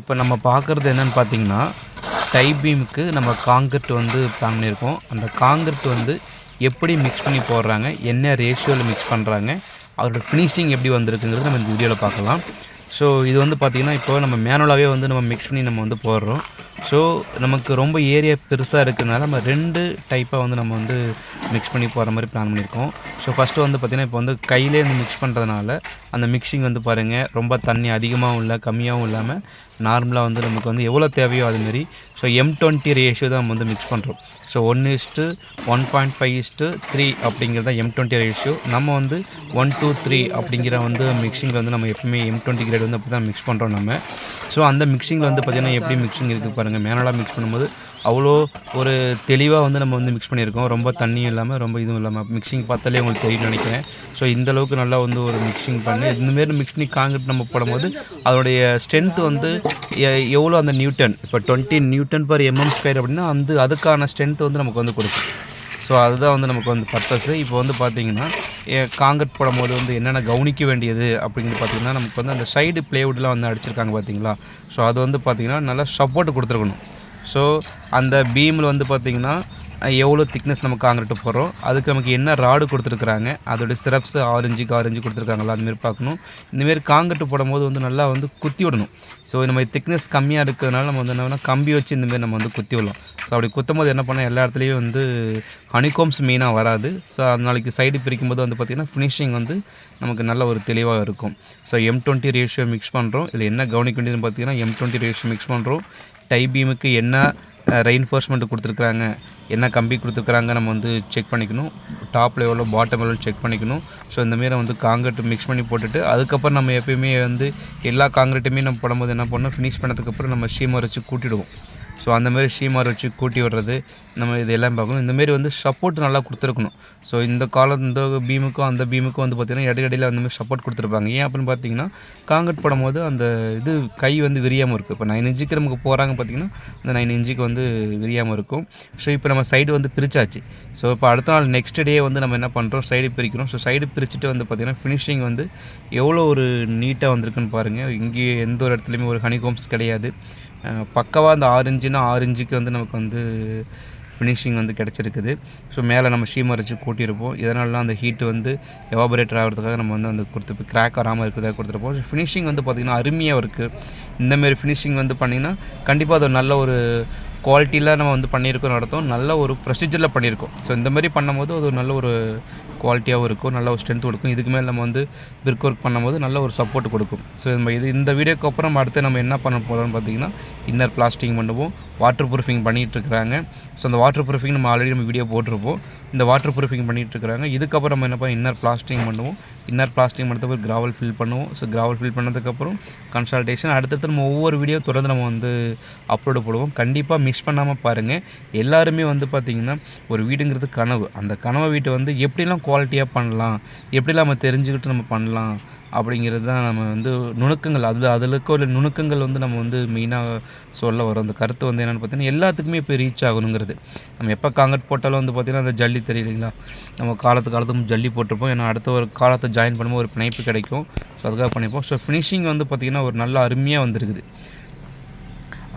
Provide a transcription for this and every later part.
இப்போ நம்ம பார்க்குறது என்னன்னு பார்த்தீங்கன்னா டை பீமுக்கு நம்ம காங்கிரட் வந்து பிளான் பண்ணியிருக்கோம். அந்த காங்கிரட் வந்து எப்படி மிக்ஸ் பண்ணி போடுறாங்க என்ன ரேஷியோவில் மிக்ஸ் பண்ணுறாங்க அதோட ஃபினிஷிங் எப்படி வந்திருக்குங்கிறது நம்ம இந்த வீடியோவில் பார்க்கலாம். ஸோ இது வந்து பார்த்திங்கன்னா இப்போ நம்ம மேனுவலாகவே வந்து நம்ம மிக்ஸ் பண்ணி நம்ம வந்து போடுறோம். ஸோ நமக்கு ரொம்ப ஏரியா பெருசாக இருக்கிறதுனால நம்ம ரெண்டு டைப்பாக வந்து நம்ம வந்து மிக்ஸ் பண்ணி போகிற மாதிரி பிளான் பண்ணியிருக்கோம். ஸோ ஃபஸ்ட்டு வந்து பார்த்திங்கன்னா இப்போ வந்து கையிலே வந்து மிக்ஸ் பண்ணுறதுனால அந்த மிக்சிங் வந்து பாருங்கள் ரொம்ப தண்ணி அதிகமாகவும் இல்லை கம்மியாகவும் இல்லாமல் நார்மலாக வந்து நமக்கு வந்து எவ்வளோ தேவையோ அதுமாரி ஸோ எம் டுவெண்ட்டி ரேஷியோ தான் நம்ம வந்து மிக்ஸ் பண்ணுறோம் so one is to one point five is to three அப்படிங்கிறது தான் எம் டுவெண்ட்டி ரேஷியோ நம்ம வந்து ஒன் டூ த்ரீ அப்படிங்கிற வந்து மிக்சிங்கில் வந்து நம்ம எப்பவுமே எம் டுவெண்ட்டி கிரேட் வந்து அப்படி தான் மிக்ஸ் பண்ணுறோம் நம்ம. ஸோ அந்த மிக்சிங்கில் வந்து பார்த்திங்கன்னா எப்படி மிக்சிங் இருக்குது பாருங்கள் மேனலாக மிக்ஸ் பண்ணும்போது அவ்வளோ ஒரு தெளிவாக வந்து நம்ம வந்து மிக்ஸ் பண்ணியிருக்கோம். ரொம்ப தண்ணியும் இல்லாமல் ரொம்ப இதுவும் இல்லாமல் மிக்சிங் பார்த்தாலே உங்களுக்கு தெரியும் நினைக்கிறேன். ஸோ இந்தளவுக்கு நல்லா வந்து ஒரு மிக்சிங் பண்ணி இந்தமாரி மிக்ஸ் பண்ணி காங்கிரீட் நம்ம போடும்போது அதோடைய ஸ்ட்ரென்த் வந்து எ- எவ்வளோ அந்த நியூட்டன் இப்போ twenty newton per MM square அப்படின்னா அந்த அதுக்கான ஸ்ட்ரென்த் வந்து நமக்கு வந்து கொடுக்கும். ஸோ அதுதான் வந்து நமக்கு வந்து பர்பஸ் இப்போ வந்து பார்த்தீங்கன்னா காங்கிரட் போடும்போது வந்து என்னென்ன கவனிக்க வேண்டியது அப்படிங்கிறது பார்த்தீங்கன்னா நமக்கு வந்து அந்த சைடு பிளேவுட்லாம் வந்து அடிச்சிருக்காங்க பார்த்தீங்களா? ஸோ அது வந்து பார்த்திங்கன்னா நல்லா சப்போர்ட் கொடுத்துருக்கணும். ஸோ அந்த பீமில் வந்து பார்த்திங்கன்னா எவ்வளோ திக்னஸ் நம்ம காங்கிரீட் போடுறோம். அதுக்கு நமக்கு என்ன ராடு கொடுத்துருக்குறாங்க அதோடய சிரப்ஸ் ஆரஞ்சுக்கு ஆரஞ்சு கொடுத்துருக்காங்களா அதுமாரி பார்க்கணும். இந்தமாரி காங்கிரீட் போடும்போது வந்து நல்லா வந்து குத்தி விடணும். ஸோ நம்ம திக்னஸ் கம்மியாக இருக்கிறதுனால நம்ம வந்து என்ன பண்ணால் கம்பி வச்சு இந்தமாரி நம்ம வந்து குத்தி விடலாம். ஸோ அப்படி குத்தும் போது என்ன பண்ணால் எல்லா இடத்துலையும் வந்து ஹனிகோம்ஸ் மெயினாக வராது. ஸோ அது நாளைக்கு சைடு பிரிக்கும் போது வந்து பார்த்திங்கன்னா ஃபினிஷிங் வந்து நமக்கு நல்ல ஒரு தெளிவாக இருக்கும். So M twenty ratio mix பண்ணுறோம் இதில் என்ன கவனிக்க வேண்டியதுன்னு பார்த்தீங்கன்னா எம் டுவெண்ட்டி ரேஷியோ மிக்ஸ் பண்ணுறோம் டை பீமுக்கு என்ன ரெயின்ஃபோர்ஸ்மெண்ட் கொடுத்துருக்குறாங்க என்ன கம்பி கொடுத்துருக்குறாங்க நம்ம வந்து செக் பண்ணிக்கணும். டாப்பில் எவ்வளோ பாட்டம் எவ்வளோ செக் பண்ணிக்கணும். ஸோ இந்தமாரி வந்து காங்கிரீட் மிக்ஸ் பண்ணி போட்டுட்டு அதுக்கப்புறம் நம்ம எப்பயுமே வந்து எல்லா காங்கிரீட்டுமே நம்ம போடும்போது என்ன பண்ணணும்? ஃபினிஷ் பண்ணதுக்கப்புறம் நம்ம ஸ்டீமர் வச்சு கூட்டிடுவோம். ஸோ அந்த மாதிரி ஷீமார் வச்சு கூட்டி விடுறது நம்ம இது எல்லாம் பார்க்கணும். இந்தமாரி வந்து சப்போர்ட் நல்லா கொடுத்துருக்கணும். ஸோ இந்த காலம் இந்த பீமுக்கும் அந்த பீமுக்கும் வந்து பார்த்திங்கன்னா இடையிடையில் அந்த மாதிரி சப்போர்ட் கொடுத்துருப்பாங்க. ஏன் அப்படின்னு பார்த்தீங்கன்னா காங்கிரட் போடும்போது அந்த இது கை வந்து விரியாமல் இருக்குது இப்போ நைன் இன்ச்சுக்கு நமக்கு போகிறாங்க பார்த்தீங்கன்னா அந்த நைன் இன்ச்சுக்கு வந்து விரியாமல் இருக்கும். ஸோ இப்போ நம்ம சைடு வந்து பிரிச்சாச்சு. ஸோ இப்போ அடுத்த நாள் நெக்ஸ்ட் டே வந்து நம்ம என்ன பண்ணுறோம் சைடு பிரிக்கிறோம். ஸோ சைடு பிரிச்சுட்டு வந்து பார்த்திங்கன்னா ஃபினிஷிங் வந்து எவ்வளோ ஒரு நீட்டாக வந்திருக்குன்னு பாருங்கள் இங்கே எந்த ஒரு இடத்துலையுமே ஒரு ஹனிகோம்ஸ் கிடையாது. பக்கவாக அந்த ஆரஞ்சுனா ஆரஞ்சுக்கு வந்து நமக்கு வந்து ஃபினிஷிங் வந்து கிடச்சிருக்குது. ஸோ மேலே நம்ம ஷீமர் வச்சு கூட்டியிருப்போம். இதனாலலாம் அந்த ஹீட் வந்து எவாபரேட் ஆகிறதுக்காக நம்ம வந்து அந்த கொடுத்து கிராக் வராமல் இருக்கிறதாக கொடுத்துருப்போம். ஃபினிஷிங் வந்து பார்த்திங்கன்னா அருமையாக இருக்குது இந்தமாரி ஃபினிஷிங் வந்து பண்ணிங்கன்னா கண்டிப்பாக அது ஒரு நல்ல ஒரு குவாலிட்டியில் நம்ம வந்து பண்ணியிருக்கோம் நடத்தும் நல்ல ஒரு ப்ரொசீஜரில் பண்ணியிருக்கோம். ஸோ இந்த மாதிரி பண்ணும்போது அது ஒரு நல்ல ஒரு குவாலிட்டியாகவும் இருக்கும் நல்ல ஒரு ஸ்ட்ரென்த் கொடுக்கும். இதுக்கு மேலே நம்ம வந்து பிரிக் ஒர்க் பண்ணும்போது நல்ல ஒரு சப்போர்ட் கொடுக்கும். ஸோ நம்ம இது இந்த வீடியோக்கு அப்புறம் நம்ம அடுத்து நம்ம என்ன பண்ண போகிறோம்னு பார்த்தீங்கன்னா இன்னர் பிளாஸ்டிங் பண்ணுவோம். வாட்டர் ப்ரூஃபிங் பண்ணிகிட்டு இருக்கிறாங்க ஸோ அந்த வாட்டர் ப்ரூஃபிங் நம்ம ஆல்ரெடி நம்ம வீடியோ போட்டிருப்போம். இந்த வாட்டர் ப்ரூஃபிங் பண்ணிகிட்டு இருக்கிறாங்க இதுக்கப்புறம் நம்ம என்ன இன்னர் பிளாஸ்டிங் பண்ணுவோம். இன்னர் பிளாஸ்டிங் பண்ணதுக்கு கிராவல் ஃபில் பண்ணுவோம். ஸோ கிராவல் ஃபில் பண்ணதுக்கப்புறம் கன்சல்டேஷன் அடுத்தடுத்து நம்ம ஒவ்வொரு வீடியோ தொடர்ந்து நம்ம வந்து அப்லோடு போடுவோம். கண்டிப்பாக மிஸ் பண்ணாமல் பாருங்கள் எல்லாருமே வந்து பார்த்திங்கன்னா ஒரு வீடுங்கிறது கனவு. அந்த கனவை வீட்டை வந்து எப்படிலாம் குவாலிட்டியாக பண்ணலாம்? எப்படிலாம் நம்ம தெரிஞ்சுக்கிட்டு நம்ம பண்ணலாம்? அப்படிங்கிறது தான் நம்ம வந்து நுணுக்கங்கள். அது அதில் இருக்க ஒரு நுணுக்கங்கள் வந்து நம்ம வந்து மெயினாக சொல்ல வரோம் அந்த கருத்து வந்து என்னென்னு பார்த்தீங்கன்னா எல்லாத்துக்குமே இப்போ ரீச் ஆகணுங்கிறது. நம்ம எப்போ காங்கிரட் போட்டாலும் வந்து பார்த்திங்கன்னா அந்த ஜல்லி தெரியலைங்களா நம்ம காலத்து காலத்துக்கும் ஜல்லி போட்டிருப்போம். ஏன்னா அடுத்த ஒரு காலத்தை ஜாயின் பண்ணும்போது ஒரு பிணைப்பு கிடைக்கும். ஸோ அதுக்காக பண்ணிப்போம். ஸோ ஃபினிஷிங் வந்து பார்த்திங்கன்னா ஒரு நல்ல அருமையாக வந்திருக்குது.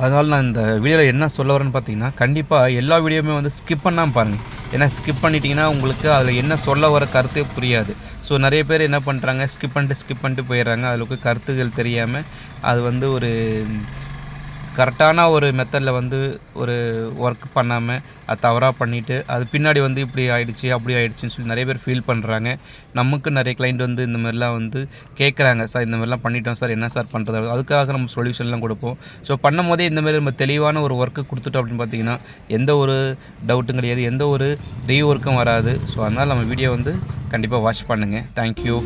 அதனால் நான் இந்த வீடியோவில் என்ன சொல்ல வரேன்னு பார்த்தீங்கன்னா கண்டிப்பாக எல்லா வீடியோவுமே வந்து ஸ்கிப் பண்ணாமல் பாருங்கள் ஏன்னா ஸ்கிப் பண்ணிட்டீங்கன்னா உங்களுக்கு அதில் என்ன சொல்ல வர கருத்தே புரியாது. ஸோ நிறைய பேர் என்ன பண்ணுறாங்க ஸ்கிப் பண்ணிட்டு ஸ்கிப் பண்ணிட்டு போயிடுறாங்க. அதில் கருத்துகள் தெரியாமல் அது வந்து ஒரு கரெக்டான ஒரு மெத்தடில் வந்து ஒரு ஒர்க் பண்ணாமல் அது தவறாக பண்ணிவிட்டு அது பின்னாடி வந்து இப்படி ஆயிடுச்சு அப்படி ஆயிடுச்சுன்னு சொல்லி நிறைய பேர் ஃபீல் பண்ணுறாங்க நமக்கு நிறைய கிளைண்ட் வந்து இந்த மாதிரிலாம் வந்து கேட்குறாங்க சார் இந்த மாதிரிலாம் பண்ணிட்டோம். சார் என்ன சார் பண்ணுறது அதுக்காக நம்ம சொல்யூஷன்லாம் கொடுப்போம். ஸோ பண்ணும் போதே இந்த மாதிரி நம்ம தெளிவான ஒரு ஒர்க்கு கொடுத்துட்டோம் அப்படின்னு பார்த்தீங்கன்னா எந்த ஒரு டவுட்டும் கிடையாது. எந்த ஒரு ரீ ஒர்க்கும் வராது. ஸோ அதனால் நம்ம வீடியோ வந்து கண்டிப்பாக வாட்ச் பண்ணுங்கள் தேங்க்யூ